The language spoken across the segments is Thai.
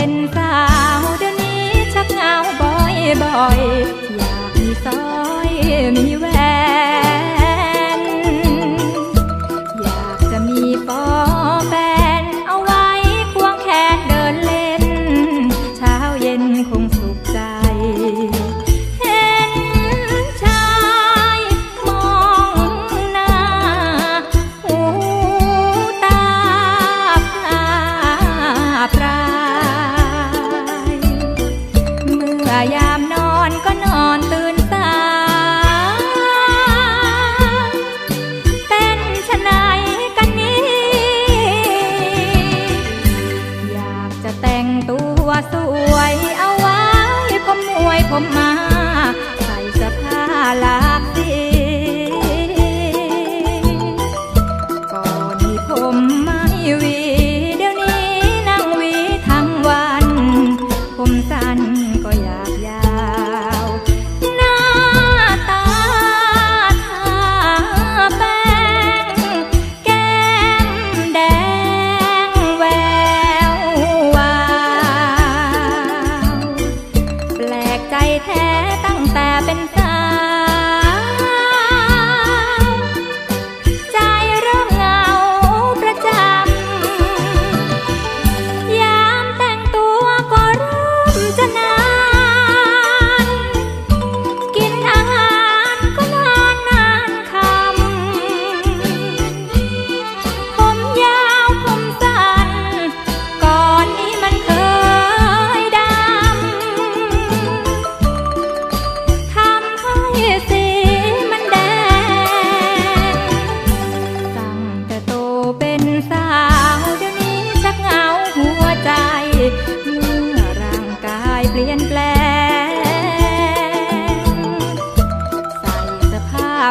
เป็นสาวเดี๋ยวนี้ชักเงาบ่อยบ่อยอยากมีสร้อยมีแวว ยาม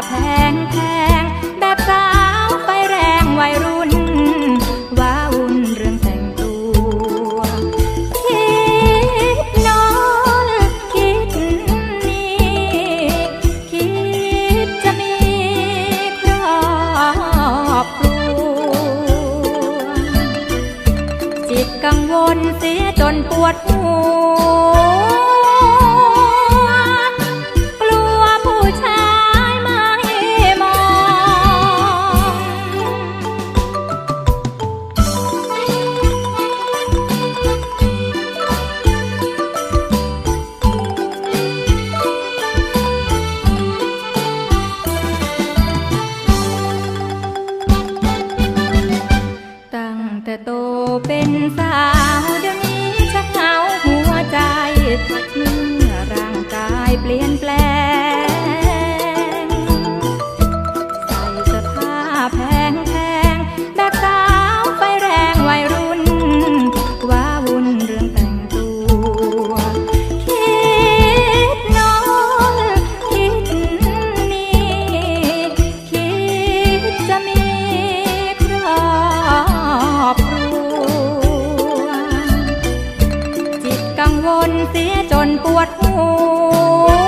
แพงแพงแบบสาวไฟแรงวัยรุ่นว้าวุ่นเรื่องแต่งตัวคิดนอนคิดนี่คิดจะมีครอบครัวจิตกังวลเสียจนปวดหัว เสียจนปวดหัว